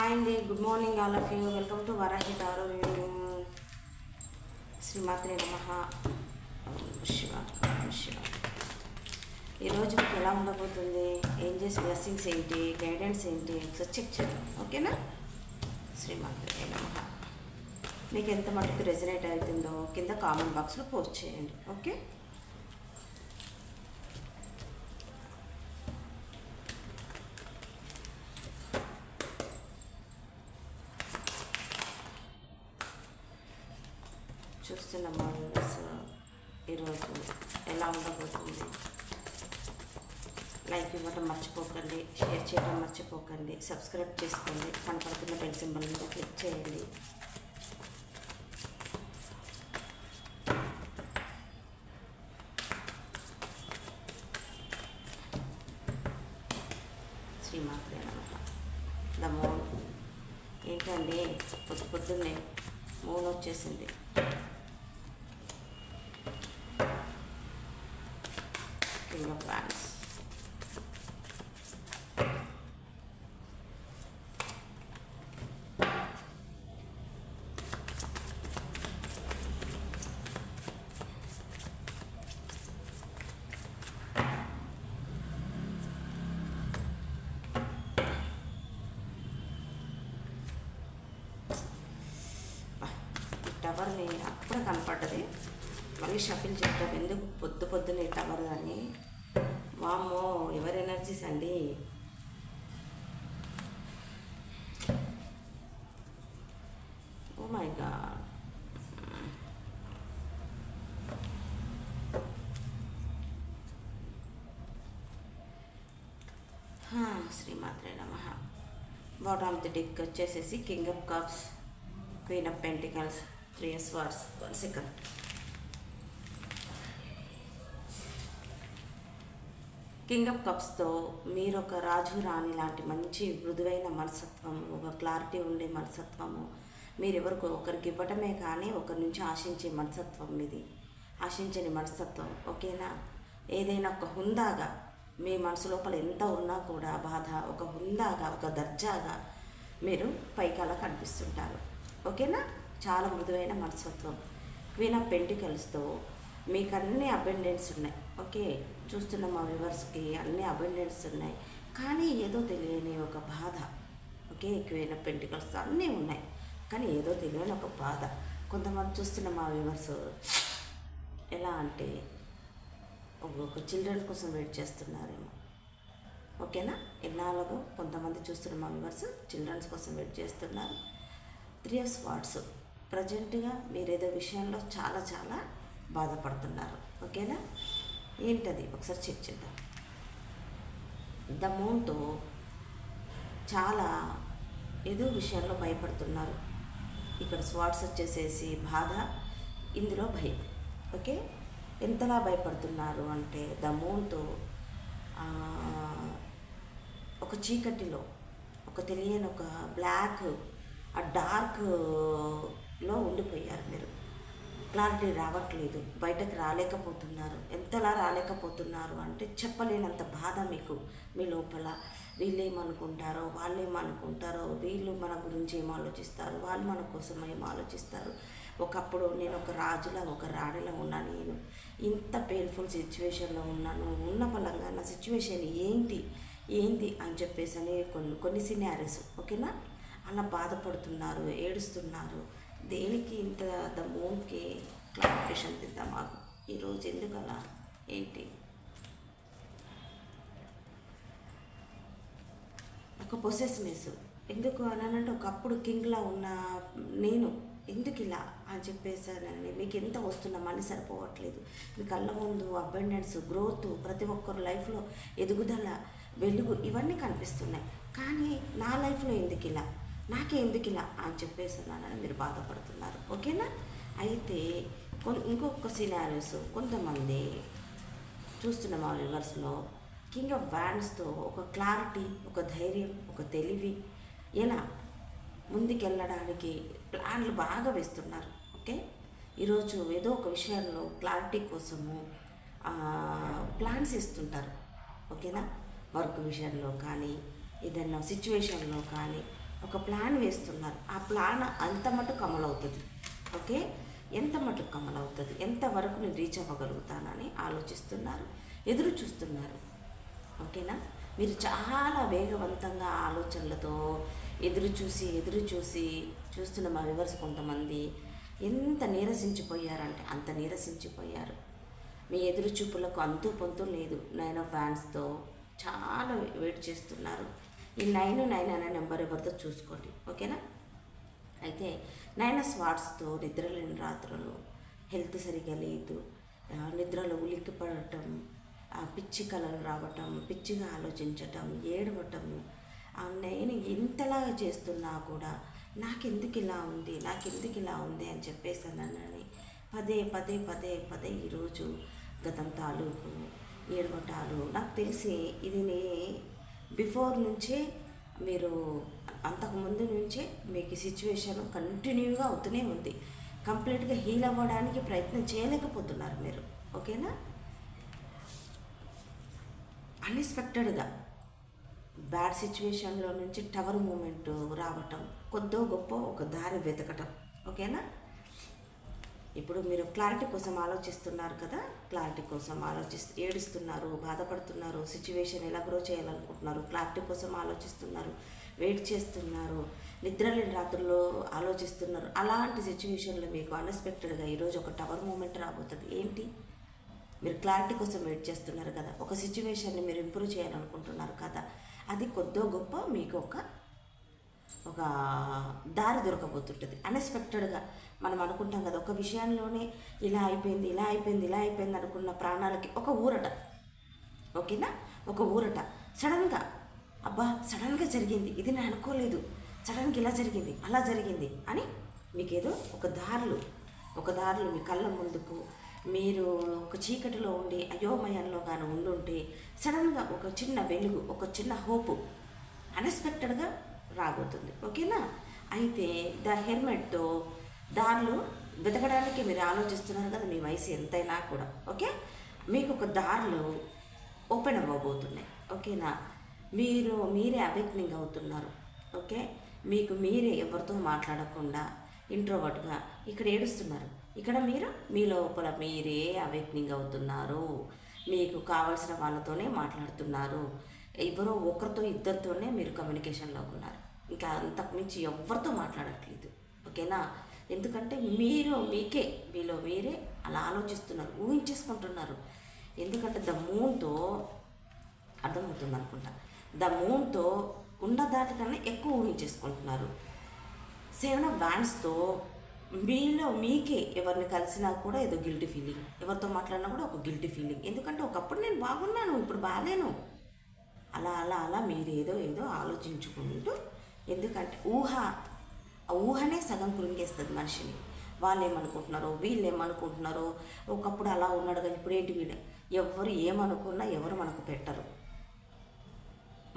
Hi అండి good morning all of you. Welcome to Varahi tarot శ్రీమాత్రి నమ. శివ శివ. ఈరోజు మీకు ఎలా ఉండబోతుంది? ఏం చేసి బ్లెస్సింగ్స్ ఏంటి? గైడెన్స్ ఏంటి? ఒకసారి చెక్ చేద్దాం ఓకేనా? శ్రీమాత్రి నమ. మీకు ఎంత మటుకు రెజనేట్ అవుతుందో కింద కామెంట్ బాక్స్లో పోస్ట్ చేయండి. ఓకే? చూస్తున్న మా ఈరోజు ఎలా ఉండబోతుంది? లైక్ ఇవ్వడం మర్చిపోకండి షేర్ చేయడం మర్చిపోకండి సబ్స్క్రైబ్ చేసుకోండి కనపడుతున్న బెల్ సింబల్ మీద క్లిక్ చేయండి. శ్రీమాత్రే ద ఏంటండి? పొద్దు పొద్దున్నే మూన్ వచ్చేసింది కింగ్ ఆఫ్ వ్యాన్స్ ఈ టవర్ని అప్పుడే కనపడ్డది. మళ్ళీ షఫిల్ చెప్తాం ఎందుకు పొద్దు పొద్దున ఈ టవర్ అని? వామ్మో ఎవరి ఎనర్జీస్ అండి? Oh my god. శ్రీమాత్రే నమ. బాటమ్ ఆఫ్ ది డిక్ వచ్చేసేసి king of cups queen of pentacles three of swords one second king of కప్స్తో మీరు ఒక రాజు రాణి లాంటి మంచి మృదువైన మనసత్వం ఒక క్లారిటీ ఉండే మనసత్వము మీరు ఎవరికి ఒకరికి ఇవ్వటమే కానీ ఒకరి నుంచి ఆశించే మనసత్వం ఇది. ఆశించని మనస్తత్వం. ఓకేనా? ఏదైనా ఒక హుందాగా మీ మనసు లోపల ఎంత ఉన్నా కూడా బాధ ఒక హుందాగా ఒక దర్జాగా మీరు పైకాల కనిపిస్తుంటారు. ఓకేనా? చాలా మృదువైన మనస్తత్వం. క్వీన్ ఆఫ్ పెంటికల్స్తో మీకు అన్ని అబెండెన్స్ ఉన్నాయి. ఓకే చూస్తున్న మా వ్యూవర్స్కి అన్ని అబెండెన్స్ ఉన్నాయి. కానీ ఏదో తెలియని ఒక బాధ. ఓకే క్వీన్ ఆఫ్ పెంటికల్స్ అన్నీ ఉన్నాయి. కానీ ఏదో తెలియని ఒక బాధ. కొంతమంది చూస్తున్న మా వ్యూవర్స్ ఎలా అంటే ఒక చిల్డ్రన్ కోసం వెయిట్ చేస్తున్నారేమో. ఓకేనా? ఎన్నాళ్ళగో కొంతమంది చూస్తున్న మా వ్యూవర్స్ చిల్డ్రన్స్ కోసం వెయిట్ చేస్తున్నారు. త్రీ ఇయర్స్ వాట్స్. ప్రజెంట్గా మీరు ఏదో విషయంలో చాలా చాలా బాధపడుతున్నారు. ఓకేనా? ఏంటది? ఒకసారి చెక్ చేద్దాం. ద మూన్తో చాలా ఏదో విషయంలో భయపడుతున్నారు. ఇక్కడ స్వాట్స్ వచ్చేసేసి బాధ ఇందులో భయం. ఓకే? ఎంతలా భయపడుతున్నారు అంటే ద మూన్తో ఒక చీకటిలో ఒక తెలియని ఒక బ్లాక్ ఆ డార్క్ లో ఉండిపోయారు మీరు. క్లారిటీ రావట్లేదు. బయటకు రాలేకపోతున్నారు. ఎంతలా రాలేకపోతున్నారు అంటే చెప్పలేనంత బాధ మీకు. మీ లోపల వీళ్ళు ఏమనుకుంటారో వాళ్ళు ఏమనుకుంటారో వీళ్ళు మన గురించి ఏం ఆలోచిస్తారు? వాళ్ళు మన కోసం ఏం ఆలోచిస్తారు? ఒకప్పుడు నేను ఒక రాజులా ఒక రాణిలా ఉన్నా నేను. ఇంత పెయిన్ఫుల్ సిచ్యువేషన్లో ఉన్నాను ఉన్న పలంగా నా సిచ్యువేషన్ ఏంటి? ఏంటి? అని చెప్పేసి అని కొన్ని కొన్ని సినారీస్ ఓకేనా? అలా బాధపడుతున్నారు ఏడుస్తున్నారు. దేనికి ఇంత ద మూన్కి క్లారిఫికేషన్ తిద్దాం మాకు? ఈరోజు ఎందుకు అలా ఏంటి? ఒక పొసెస్నెస్ ఎందుకు అనంటే ఒకప్పుడు కింగ్లా ఉన్న నేను ఎందుకు ఇలా అని చెప్పేసానని మీకు ఎంత వస్తున్నా మనీ సరిపోవట్లేదు. మీ కళ్ళ ముందు అబండెన్స్ గ్రోత్ ప్రతి ఒక్కరు లైఫ్లో ఎదుగుదల వెలుగు ఇవన్నీ కనిపిస్తున్నాయి. కానీ నా లైఫ్లో ఎందుకు ఇలా? నాకెందుకు ఇలా అని చెప్పేసి చెప్పేస్తున్నానని మీరు బాధపడుతున్నారు. ఓకేనా? అయితే కొన్ ఇంకొక సినారీస్ కొంతమంది చూస్తున్న మా వ్యూవర్స్లో కింగ్ ఆఫ్ వ్యాండ్స్తో ఒక క్లారిటీ ఒక ధైర్యం ఒక తెలివి ఎలా ముందుకెళ్ళడానికి ప్లాన్లు బాగా వేస్తున్నారు. ఓకే? ఈరోజు ఏదో ఒక విషయంలో క్లారిటీ కోసము ప్లాన్స్ ఇస్తుంటారు ఓకేనా? వర్క్ విషయంలో కానీ ఏదైనా సిచ్యువేషన్లో కానీ ఒక ప్లాన్ వేస్తున్నారు. ఆ ప్లాన్ అంత మటుకు అమలవుతుంది. ఓకే? ఎంత మటుకు అమలవుతుంది? ఎంతవరకు నేను రీచ్ అవ్వగలుగుతానని ఆలోచిస్తున్నారు ఎదురు చూస్తున్నారు. ఓకేనా? మీరు చాలా వేగవంతంగా ఆలోచనలతో ఎదురు చూసి ఎదురు చూసి చూస్తున్న మా వివర్స్ కొంతమంది? ఎంత నీరసించిపోయారంటే అంత నీరసించిపోయారు. మీ ఎదురు చూపులకు అంతు పొంతు లేదు. నైన్ ఆఫ్ ఫ్యాన్స్తో చాలా వెయిట్ చేస్తున్నారు. ఈ నైన్ నైన్ అనే నెంబర్ ఎవరితో చూసుకోండి ఓకేనా? అయితే నైన్ స్వాట్స్తో నిద్రలేని రాత్రులు హెల్త్ సరిగా లేదు నిద్రలో ఉలిక్కి పడటం పిచ్చి కలలు రావటం పిచ్చిగా ఆలోచించటం ఏడవటం ఆ నేను ఇంతలాగా చేస్తున్నా కూడా నాకెందుకు ఇలా ఉంది నాకెందుకు ఇలా ఉంది అని చెప్పేసానని పదే పదే పదే పదే ఈరోజు గతం తాలూకు ఏడవటాలు. నాకు తెలిసి ఇది నే బిఫోర్ నుంచే మీరు అంతకుముందు నుంచే మీకు సిచ్యువేషన్ కంటిన్యూగా అవుతూనే ఉంది. కంప్లీట్గా హీల్ అవ్వడానికి ప్రయత్నం చేయలేకపోతున్నారు మీరు. ఓకేనా? అన్ఎక్స్పెక్టెడ్గా బ్యాడ్ సిచ్యువేషన్లో నుంచి టవర్ మూమెంట్ రావటం కొద్దో గొప్ప ఒక దారి వెతకటం. ఓకేనా? ఇప్పుడు మీరు క్లారిటీ కోసం ఆలోచిస్తున్నారు కదా? క్లారిటీ కోసం ఆలోచిస్తూ ఏడుస్తున్నారు బాధపడుతున్నారు సిచ్యువేషన్ ఎలా గ్రో చేయాలనుకుంటున్నారు? క్లారిటీ కోసం ఆలోచిస్తున్నారు వెయిట్ చేస్తున్నారు నిద్రలేని రాత్రుల్లో ఆలోచిస్తున్నారు. అలాంటి సిచ్యువేషన్లో మీకు అన్ఎక్స్పెక్టెడ్గా ఈరోజు ఒక టవర్ మూమెంట్ రాబోతుంది. ఏంటి? మీరు క్లారిటీ కోసం వెయిట్ చేస్తున్నారు కదా. ఒక సిచ్యువేషన్ని మీరు ఇంప్రూవ్ చేయాలనుకుంటున్నారు కదా. అది కొద్దో గొప్ప మీకు ఒక ఒక దారి దొరకబోతుంటుంది. అన్ఎక్స్పెక్టెడ్గా మనం అనుకుంటాం కదా ఒక విషయంలోనే ఇలా అయిపోయింది ఇలా అయిపోయింది ఇలా అయిపోయింది అనుకున్న ప్రాణాలకి ఒక ఊరట. ఓకేనా? ఒక ఊరట. సడన్గా అబ్బా సడన్గా జరిగింది. ఇది నేను అనుకోలేదు. సడన్గా ఇలా జరిగింది అలా జరిగింది అని మీకేదో ఒక దారులు ఒక దారులు మీ కళ్ళ ముందుకు మీరు ఒక చీకటిలో ఉండి అయోమయంలో కానీ ఉండుంటే సడన్గా ఒక చిన్న వెలుగు ఒక చిన్న హోపు అన్ఎక్స్పెక్టెడ్గా రాబోతుంది. ఓకేనా? అయితే ద హెల్మెట్తో దారులు వెతకడానికి మీరు ఆలోచిస్తున్నారు కదా మీ వయసు ఎంతైనా కూడా. ఓకే? మీకు ఒక దారులు ఓపెన్ అవ్వబోతున్నాయి. ఓకేనా? మీరు మీరే అవేక్నింగ్ అవుతున్నారు. ఓకే? మీకు మీరే ఎవరితో మాట్లాడకుండా ఇంట్రోవర్ట్గా ఇక్కడ ఏడుస్తున్నారు. ఇక్కడ మీరు మీ లోపల మీరే అవేక్నింగ్ అవుతున్నారు. మీకు కావలసిన వాళ్ళతోనే మాట్లాడుతున్నారు. ఎవరో ఒకరితో ఇద్దరితోనే మీరు కమ్యూనికేషన్లో ఉన్నారు. ఇంకా అంతకుమించి ఎవరితో మాట్లాడట్లేదు. ఓకేనా? ఎందుకంటే మీరు మీకే మీలో మీరే అలా ఆలోచిస్తున్నారు ఊహించేసుకుంటున్నారు. ఎందుకంటే ద మూన్తో అర్థమవుతుంది అనుకుంటా. ద మూన్తో ఉన్న దాటికన్నా ఎక్కువ ఊహించేసుకుంటున్నారు. సేవన బ్యాండ్స్తో మీలో మీకే ఎవరిని కలిసినా కూడా ఏదో గిల్టీ ఫీలింగ్ ఎవరితో మాట్లాడినా కూడా ఒక గిల్టీ ఫీలింగ్. ఎందుకంటే ఒకప్పుడు నేను బాగున్నాను ఇప్పుడు బాగాలేను. అలా అలా అలా మీరు ఏదో ఏదో ఆలోచించుకుంటూ ఎందుకంటే ఊహ ఆ ఊహనే సగం కృంగేస్తుంది మనిషిని. వాళ్ళు ఏమనుకుంటున్నారో వీళ్ళు ఏమనుకుంటున్నారో ఒకప్పుడు అలా ఉన్నాడు కదా ఇప్పుడు ఏంటి వీళ్ళు ఎవరు ఏమనుకున్నా ఎవరు మనకు పెట్టరు.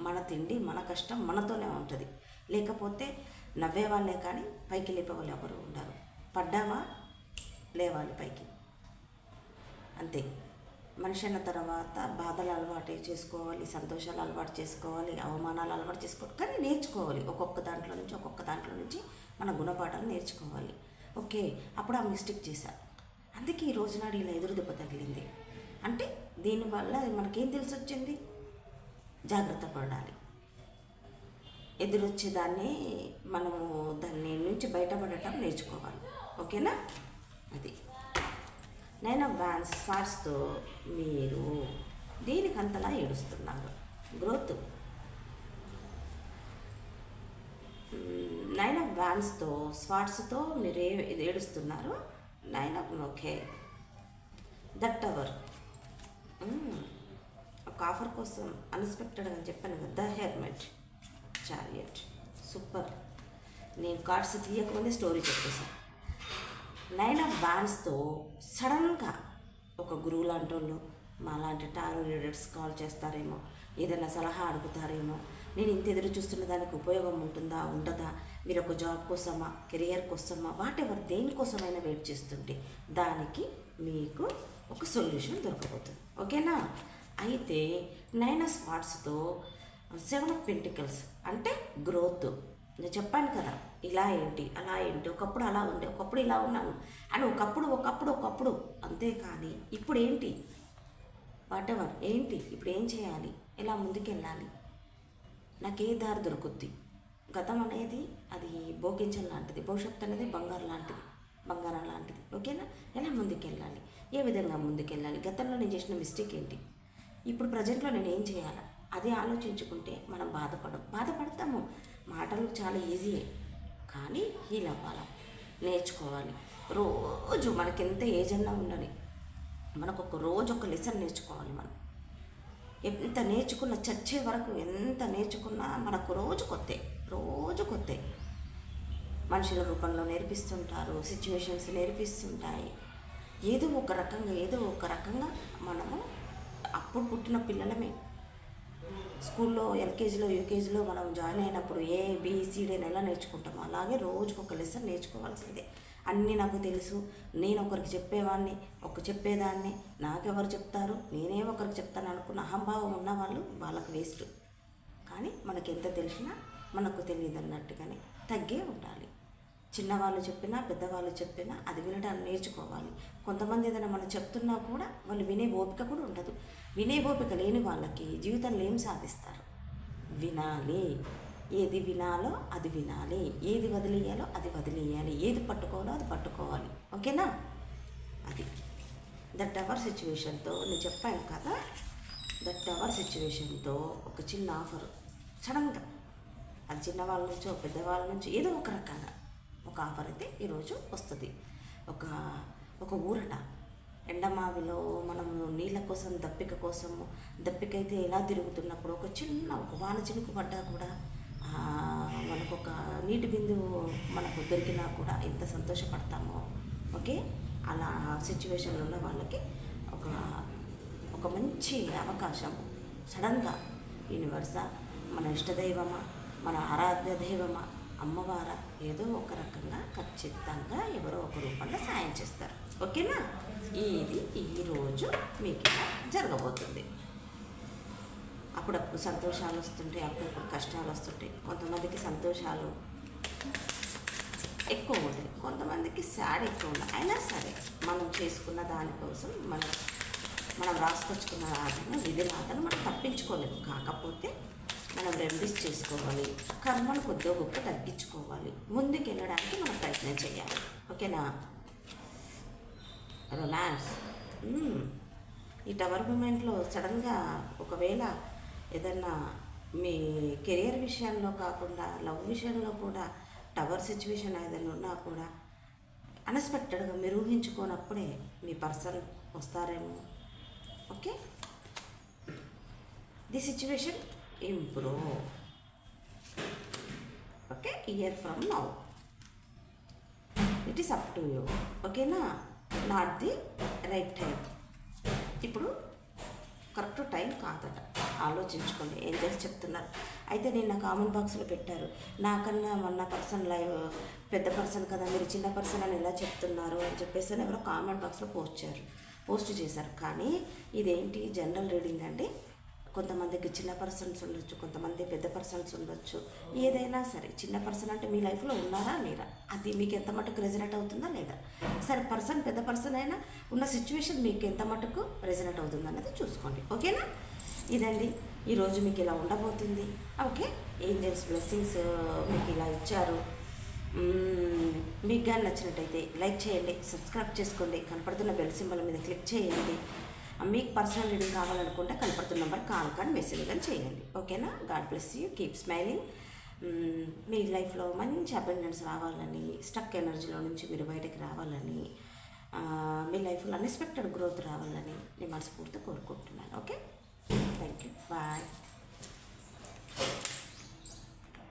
మన తిండి మన కష్టం మనతోనే ఉంటుంది. లేకపోతే నవ్వే వాళ్ళే కానీ పైకి లేపేవాళ్ళు ఎవరు ఉండరు. పడ్డామా? లేవాలి పైకి. అంతే. మనిషి అన్న తర్వాత బాధలు అలవాటు చేసుకోవాలి సంతోషాలు అలవాటు చేసుకోవాలి అవమానాలు అలవాటు చేసుకోవాలి. కానీ నేర్చుకోవాలి. ఒక్కొక్క దాంట్లో నుంచి ఒక్కొక్క దాంట్లో నుంచి మన గుణపాఠాలు నేర్చుకోవాలి. ఓకే? అప్పుడు ఆ మిస్టేక్ చేశా అందుకే ఈ రోజు నాడు ఇలా ఎదురు దెబ్బ తగిలింది. అంటే దీనివల్ల మనకేం తెలిసి వచ్చింది జాగ్రత్త పడాలి. ఎదురొచ్చేదాన్ని మనము దాన్ని నుంచి బయటపడటం నేర్చుకోవాలి. ఓకేనా? అది. నేను వ్యాన్స్ ఫార్స్తో మీరు దీనికంతలా ఏడుస్తున్నారు. గ్రోత్ నైన్ ఆఫ్ బ్యాన్స్తో స్వాట్స్తో మీరు ఏ ఇది ఏడుస్తున్నారు. Nine of okay that tower ఒక ఆఫర్ కోసం అన్ఎక్స్పెక్టెడ్గా చెప్పాను కదా ద హెర్మెట్ చారియట్ సూపర్ నేను కార్డ్స్ తీయకముందే స్టోరీ చెప్పేశాను. నైన్ ఆఫ్ బ్యాండ్స్తో సడన్గా ఒక గురువు లాంటి వాళ్ళు మా లాంటి టారో రీడర్స్ కాల్ చేస్తారేమో ఏదైనా సలహా అడుగుతారేమో నేను ఇంత ఎదురు చూస్తున్న దానికి ఉపయోగం ఉంటుందా ఉండదా మీరు ఒక జాబ్ కోసమా కెరియర్ కోసమా వాటెవర్ దేనికోసమైనా వెయిట్ చేస్తుంటే దానికి మీకు ఒక సొల్యూషన్ దొరకబోతుంది. ఓకేనా? అయితే నైన్ ఆఫ్ స్పాట్స్తో సెవెన్ ఆఫ్ పెంటికల్స్ అంటే గ్రోత్ నేను చెప్పాను కదా ఇలా ఏంటి అలా ఏంటి ఒకప్పుడు అలా ఉండే ఒకప్పుడు ఇలా ఉన్నాను అని ఒకప్పుడు ఒకప్పుడు ఒకప్పుడు. అంతేకాని ఇప్పుడు ఏంటి? వాటెవర్ ఏంటి? ఇప్పుడు ఏం చేయాలి? ఎలా ముందుకెళ్ళాలి? నాకు ఏ దారి దొరుకుద్ది. గతం అనేది అది భోగించం లాంటిది భవిష్యత్తు అనేది బంగారం లాంటిది బంగారం లాంటిది. ఓకేనా? ఎలా ముందుకెళ్ళాలి? ఏ విధంగా ముందుకెళ్ళాలి? గతంలో నేను చేసిన మిస్టేక్ ఏంటి? ఇప్పుడు ప్రజెంట్లో నేను ఏం చేయాలి? అది ఆలోచించుకుంటే మనం బాధపడం. బాధపడతాము. మాటలు చాలా ఈజీయే కానీ హీల్ అవ్వాలి నేర్చుకోవాలి. రోజు మనకి ఎంత ఏజ్ అన్నా ఉండని మనకు ఒక రోజు ఒక లెసన్ నేర్చుకోవాలి మనం. ఎంత నేర్చుకున్న చచ్చే వరకు ఎంత నేర్చుకున్నా మనకు రోజు కొత్తే రోజు కొత్తే. మనుషుల రూపంలో నేర్పిస్తుంటారు సిచ్యువేషన్స్ నేర్పిస్తుంటాయి. ఏదో ఒక రకంగా ఏదో ఒక రకంగా మనము అప్పుడు పుట్టిన పిల్లలమే. స్కూల్లో ఎల్కేజీలో యూకేజీలో మనం జాయిన్ అయినప్పుడు ఏ బీసీడీ అని ఎలా నేర్చుకుంటామో అలాగే రోజుకు ఒక లెసన్ నేర్చుకోవాల్సిందే. అన్నీ నాకు తెలుసు. నేను ఒకరికి చెప్పేవాడిని ఒక చెప్పేదాన్ని. నాకెవరు చెప్తారు? నేనే ఒకరికి చెప్తాను అనుకున్న అహంభావం ఉన్న వాళ్ళు వాళ్ళకి వేస్ట్. కానీ మనకి ఎంత తెలిసినా మనకు తెలియదు అన్నట్టుగానే తగ్గే ఉండాలి. చిన్నవాళ్ళు చెప్పినా పెద్దవాళ్ళు చెప్పినా అది వినడానికి నేర్చుకోవాలి. కొంతమంది ఏదైనా మనం చెప్తున్నా కూడా వాళ్ళు వినే ఓపిక కూడా ఉండదు. వినే ఓపిక లేని వాళ్ళకి జీవితంలో ఏం సాధిస్తారు? వినాలి. ఏది వినాలో అది వినాలి. ఏది వదిలేయాలో అది వదిలేయాలి. ఏది పట్టుకోవాలో అది పట్టుకోవాలి. ఓకేనా? అది. దట్ అవర్ సిచ్యువేషన్తో నేను చెప్పాను కదా దట్ అవర్ సిచ్యువేషన్తో ఒక చిన్న ఆఫర్. సడన్గా. అది చిన్నవాళ్ళ నుంచో పెద్దవాళ్ళ నుంచి ఏదో ఒక రకంగా. ఒక ఆఫర్ అయితే ఈరోజు వస్తుంది. ఒక ఒక ఊరట. ఎండమావిలో మనము నీళ్ళ కోసం దప్పిక కోసము దప్పిక అయితే ఎలా తిరుగుతున్నప్పుడు ఒక చిన్న ఒక వాన చినుకు పడ్డా కూడా మనకు ఒక నీటి బిందువు మనకు దొరికినా కూడా ఎంత సంతోషపడతామో ఓకే? అలా సిచ్యువేషన్లో ఉన్న వాళ్ళకి ఒక ఒక మంచి అవకాశం. సడన్గా యూనివర్సా మన ఇష్టదైవమా మన ఆరాధ్య దైవమా అమ్మవారు ఏదో ఒక రకంగా ఖచ్చితంగా ఎవరో ఒక రూపంలో సాయం చేస్తారు. ఓకేనా? ఇది ఈరోజు మీకు ఇలా జరగబోతుంది. అప్పుడప్పుడు సంతోషాలు వస్తుంటాయి అప్పుడప్పుడు కష్టాలు వస్తుంటాయి కొంతమందికి సంతోషాలు ఎక్కువ ఉంటాయి. కొంతమందికి శాడ్ ఎక్కువ ఉంటాయి. అయినా సరే మనం చేసుకున్న దానికోసం మనం మనం రాసుకొచ్చుకున్న రాతను విధి మాత్రం మనం తప్పించుకోలేము. కాకపోతే రెమెడీస్ చేసుకోవాలి కర్మను కొద్దిగా గొప్ప తగ్గించుకోవాలి. ముందుకు వెళ్ళడానికి మనం ప్రయత్నం చేయాలి. ఓకేనా? రొలాన్స్ hmm. ఈ టవర్ మూమెంట్లో సడన్గా ఒకవేళ ఏదన్నా మీ కెరియర్ విషయంలో కాకుండా లవ్ విషయంలో కూడా టవర్ సిచ్యువేషన్ ఏదైనా ఉన్నా కూడా అన్ఎక్స్పెక్టెడ్గా మీరు ఊహించుకోనప్పుడే మీ పర్సన్ వస్తారేమో. Okay the situation improve okay year from now it is up to you ఓకేనా నాట్ ది రైట్ టైం ఇప్పుడు కరెక్ట్ టైం కాదట. ఆలోచించుకోండి. ఏం చేసి చెప్తున్నారు? అయితే నిన్న కామెంట్ బాక్స్లో పెట్టారు. నాకన్నా మొన్న పర్సన్ లైవ్ పెద్ద పర్సన్ కదా మీరు చిన్న పర్సన్ అని ఎలా చెప్తున్నారు అని చెప్పేసి ఎవరో కామెంట్ బాక్స్లో పోస్ట్ చేశారు. పోస్ట్ చేశారు. కానీ ఇదేంటి? జనరల్ రీడింగ్ అండి. కొంతమందికి చిన్న పర్సన్స్ ఉండొచ్చు కొంతమంది పెద్ద పర్సన్స్ ఉండొచ్చు. ఏదైనా సరే చిన్న పర్సన్ అంటే మీ లైఫ్లో ఉన్నారా లేరా? అది మీకు ఎంత మటుకు రెజనేట్ అవుతుందా లేదా? సరే పర్సన్ పెద్ద పర్సన్ అయినా ఉన్న సిచ్యువేషన్ మీకు ఎంత మటుకు రెజనేట్ అవుతుంది అన్నది చూసుకోండి. ఓకేనా? ఇదండి. ఈరోజు మీకు ఇలా ఉండబోతుంది. ఓకే? ఏంజల్స్ బ్లెస్సింగ్స్ మీకు ఇలా ఇచ్చారు. మీకు కానీ నచ్చినట్టయితే లైక్ చేయండి సబ్స్క్రైబ్ చేసుకోండి. కనపడుతున్న బెల్ సింబల్ మీద క్లిక్ చేయండి. మీకు పర్సనల్ రీడింగ్ కావాలనుకుంటే కనపడుతున్న నెంబర్ కాల్ కానీ మెసేజ్ కానీ చేయండి. ఓకేనా god bless you keep smiling మీ లైఫ్లో మంచి అబెండెన్స్ రావాలని స్టక్ ఎనర్జీలో నుంచి మీరు బయటకు రావాలని మీ లైఫ్లో అన్ఎక్స్పెక్టెడ్ గ్రోత్ రావాలని నేను మనస్ఫూర్తిగా కోరుకుంటున్నాను. Okay thank you bye